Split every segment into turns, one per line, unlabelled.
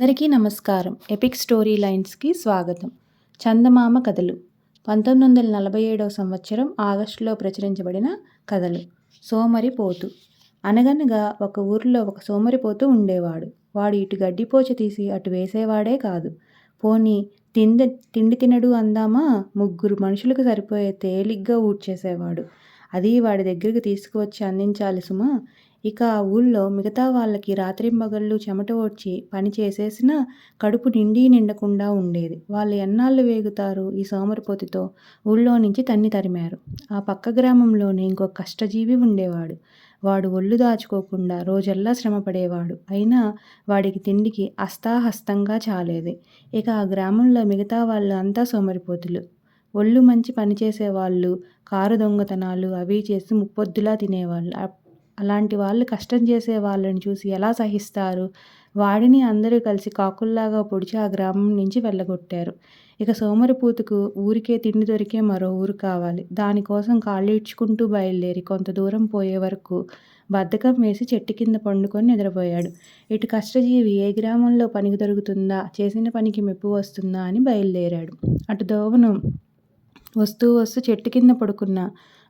అందరికీ నమస్కారం. Epic story లైన్స్కి స్వాగతం. చందమామ కథలు. పంతొమ్మిది వందల నలభై ఏడవ సంవత్సరం ఆగస్టులో ప్రచురించబడిన కథలు. సోమరిపోతు. అనగనగా ఒక ఊరిలో ఒక సోమరిపోతు ఉండేవాడు. వాడు ఇటు గడ్డిపోచ తీసి అటు వేసేవాడే కాదు. పోనీ తిండి తిండి తినడు అందామా? ముగ్గురు మనుషులకు సరిపోయే తేలిగ్గా ఊడ్చేసేవాడు. అది వాడి దగ్గరికి తీసుకువచ్చి అందించాలి సుమా. ఇక ఆ ఊళ్ళో మిగతా వాళ్ళకి రాత్రింబగళ్ళు చెమట వచ్చి పని చేసేసినా కడుపు నిండి నిండకుండా ఉండేది. వాళ్ళు ఎన్నాళ్ళు వేగుతారు ఈ సోమరిపోతితో? ఊళ్ళో నుంచి తన్ని తరిమారు. ఆ పక్క గ్రామంలోనే ఇంకో కష్టజీవి ఉండేవాడు. వాడు ఒళ్ళు దాచుకోకుండా రోజల్లా శ్రమపడేవాడు. అయినా వాడికి తిండికి అస్తాహస్తంగా చాలేది. ఇక ఆ గ్రామంలో మిగతా వాళ్ళు అంతా సోమరిపోతులు. ఒళ్ళు మంచి పనిచేసేవాళ్ళు కారు దొంగతనాలు అవి చేసి ముప్పొద్దులా తినేవాళ్ళు. అలాంటి వాళ్ళు కష్టం చేసే వాళ్ళని చూసి ఎలా సహిస్తారు? వాడిని అందరూ కలిసి కాకుల్లాగా పొడిచి ఆ గ్రామం నుంచి వెళ్ళగొట్టారు. ఇక సోమరిపూతకు ఊరికే తిండి దొరికే మరో ఊరు కావాలి. దానికోసం కాళ్ళు ఇడ్చుకుంటూ బయలుదేరి కొంత దూరం పోయే వరకు బద్ధకం వేసి చెట్టు కింద పండుకొని నిద్రపోయాడు. ఇటు కష్టజీవి ఏ గ్రామంలో పనికి దొరుకుతుందా? చేసిన పనికి మెప్పు వస్తుందా? అని బయలుదేరాడు. అటు దోవను వస్తూ వస్తూ చెట్టు కింద పడుకున్న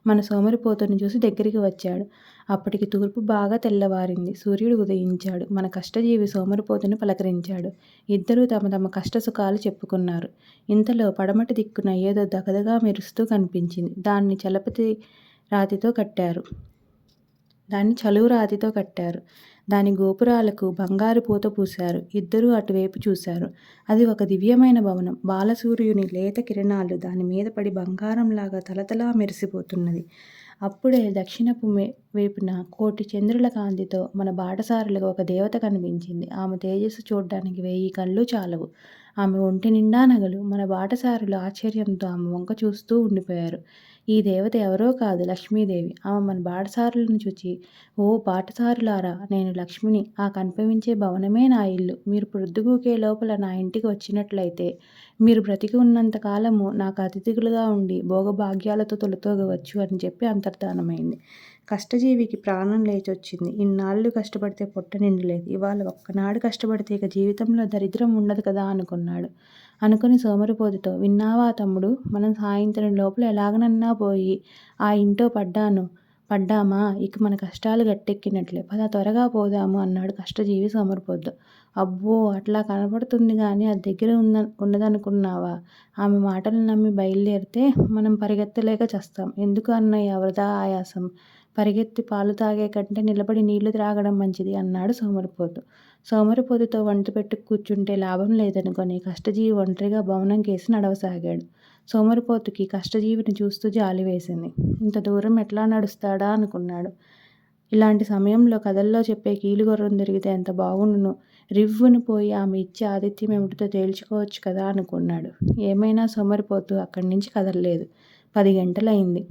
మన సోమరిపోతుని చూసి దగ్గరికి వచ్చాడు. అప్పటికి తూర్పు బాగా తెల్లవారింది. సూర్యుడు ఉదయించాడు. మన కష్టజీవి సోమరిపోతుని పలకరించాడు. ఇద్దరూ తమ తమ కష్ట సుఖాలు చెప్పుకున్నారు. ఇంతలో పడమటి దిక్కున ఏదో దగదగా మెరుస్తూ కనిపించింది. దాన్ని చలపతి రాతితో కట్టారు. దాన్ని చలువు రాతితో కట్టారు. దాని గోపురాలకు బంగారు పూత పూశారు. ఇద్దరూ అటువైపు చూశారు. అది ఒక దివ్యమైన భవనం. బాలసూర్యుని లేత కిరణాలు దాని మీద పడి బంగారంలాగా తలతలా మెరిసిపోతున్నది. అప్పుడే దక్షిణపు మే వైపున కోటి చంద్రుల కాంతితో మన బాటసారులకు ఒక దేవత కనిపించింది. ఆమె తేజస్సు చూడ్డానికి వెయ్యి కళ్ళు చాలవు. ఆమె ఒంటి నిండా నగలు. మన బాటసారులు ఆశ్చర్యంతో ఆమె వంక చూస్తూ ఉండిపోయారు. ఈ దేవత ఎవరో కాదు లక్ష్మీదేవి. ఆమె మన బాటసారులను చూచి ఓ బాటసారులారా నేను లక్ష్మిని. ఆ కనిపించే భవనమే నా ఇల్లు. మీరు ప్రొద్దుగూకే లోపల నా ఇంటికి వచ్చినట్లయితే మీరు బ్రతికి ఉన్నంత కాలము నాకు అతిథులుగా ఉండి భోగభాగ్యాలతో తొలతోగవచ్చు అని చెప్పి అంతర్ధానమైంది. కష్టజీవికి ప్రాణం లేచొచ్చింది. ఇన్నాళ్ళు కష్టపడితే పొట్ట నిండలేదు. ఇవాళ ఒక్కనాడు కష్టపడితే ఇక జీవితంలో దరిద్రం ఉండదు కదా అనుకున్నాడు. అనుకుని సోమరిపోతుతో విన్నావా తమ్ముడు మనం సాయంత్రం లోపల ఎలాగనన్నా పోయి ఆ ఇంటో పడ్డాను పడ్డామా? ఇక మన కష్టాలు గట్టెక్కినట్లే. పద త్వరగా పోదాము అన్నాడు కష్టజీవి సోమరిపోద్దు అబ్బో అట్లా కనపడుతుంది కానీ అది దగ్గర ఉన్న ఉన్నదనుకున్నావా? ఆమె మాటలు నమ్మి బయలుదేరితే మనం పరిగెత్తలేక చస్తాం. ఎందుకు అన్నయ్య వృధా ఆయాసం? పరిగెత్తి పాలు తాగే కంటే నిలబడి నీళ్ళు త్రాగడం మంచిది అన్నాడు సోమరిపోతు. సోమరిపోతుతో వంట పెట్టు కూర్చుంటే లాభం లేదనుకొని కష్టజీవి ఒంటరిగా భవనం కేసి నడవసాగాడు. సోమరిపోతుకి కష్టజీవిని చూస్తూ జాలి వేసింది. ఇంత దూరం ఎట్లా నడుస్తాడా అనుకున్నాడు. ఇలాంటి సమయంలో కథల్లో చెప్పే కీలుగొర్రం దొరికితే ఎంత బాగుండును? రివ్వును పోయి ఆమె ఇచ్చే ఆతిథ్యం ఏమిటితో తేల్చుకోవచ్చు కదా అనుకున్నాడు. ఏమైనా సోమరిపోతూ అక్కడి నుంచి కదలలేదు. పది గంటలైంది.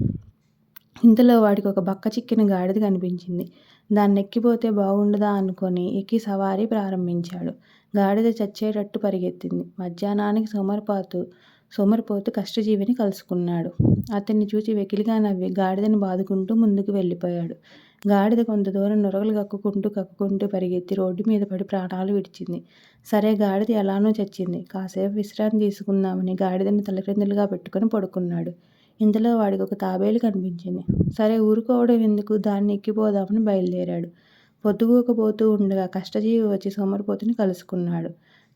ఇంతలో వాడికి ఒక బక్క చిక్కిన గాడిద కనిపించింది. దాన్ని ఎక్కిపోతే బాగుండదా అనుకొని ఎక్కి సవారీ ప్రారంభించాడు. గాడిద చచ్చేటట్టు పరిగెత్తింది. మధ్యాహ్నానికి సోమరిపోతు సోమరిపోతు కష్టజీవిని కలుసుకున్నాడు. అతన్ని చూసి వెకిలిగా నవ్వి గాడిదని బాదుకుంటూ ముందుకు వెళ్ళిపోయాడు. గాడిద కొంత దూరం నొరగలు కక్కుకుంటూ కక్కుకుంటూ పరిగెత్తి రోడ్డు మీద పడి ప్రాణాలు విడిచింది. సరే గాడిద ఎలానో చచ్చింది. కాసేపు విశ్రాంతి తీసుకుందామని గాడిదని తలక్రిందులుగా పెట్టుకొని పడుకున్నాడు. ఇంతలో వాడికి ఒక తాబేలు కనిపించింది. సరే ఊరుకోవడం ఎందుకు? దాన్ని ఎక్కిపోదామని బయలుదేరాడు. పొద్దుగోకపోతూ ఉండగా కష్టజీవి వచ్చి సోమరిపోతుని కలుసుకున్నాడు.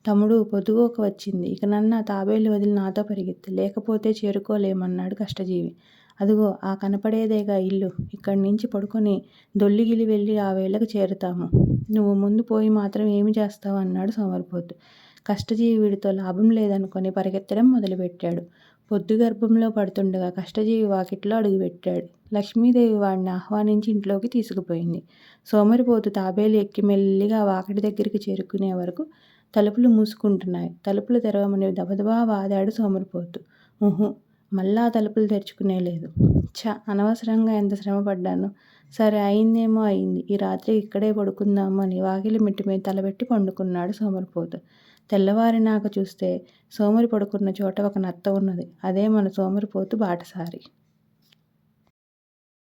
తమ్ముడు పొద్దుగోక వచ్చింది. ఇక నన్న తాబేలు వదిలి నాతో పరిగెత్తి లేకపోతే చేరుకోలేమన్నాడు కష్టజీవి. అదిగో ఆ కనపడేదేగా ఇల్లు. ఇక్కడి నుంచి పడుకొని దొల్లిగిలి వెళ్ళి ఆ వేళకు చేరుతాము. నువ్వు ముందు పోయి మాత్రం ఏమి చేస్తావు అన్నాడు సోమరిపోతు. కష్టజీవి వీడితో లాభం లేదనుకొని పరిగెత్తడం మొదలుపెట్టాడు. పొద్దు గర్భంలో పడుతుండగా కష్టజీవి వాకిట్లో అడుగుపెట్టాడు. లక్ష్మీదేవి వాడిని ఆహ్వానించి ఇంట్లోకి తీసుకుపోయింది. సోమరిపోతు తాబేలు ఎక్కి మెల్లిగా వాకిటి దగ్గరికి చేరుకునే వరకు తలుపులు మూసుకుంటున్నాయి. తలుపులు తెరవమని దబదబా వాదాడు సోమరిపోతు ఊహు మళ్ళా తలుపులు తెరుచుకునే లేదు. ఛ అనవసరంగా ఎంత శ్రమ పడ్డాను సరే అయిందేమో అయింది. ఈ రాత్రి ఇక్కడే పడుకుందాము అని వాకిలి మిట్టి మీద తలబెట్టి పండుకున్నాడు సోమరిపోతు. తెల్లవారినాక చూస్తే సోమరి పడుకున్న చోట ఒక నత్త ఉన్నది. అదే మన సోమరిపోతు బాటసారి.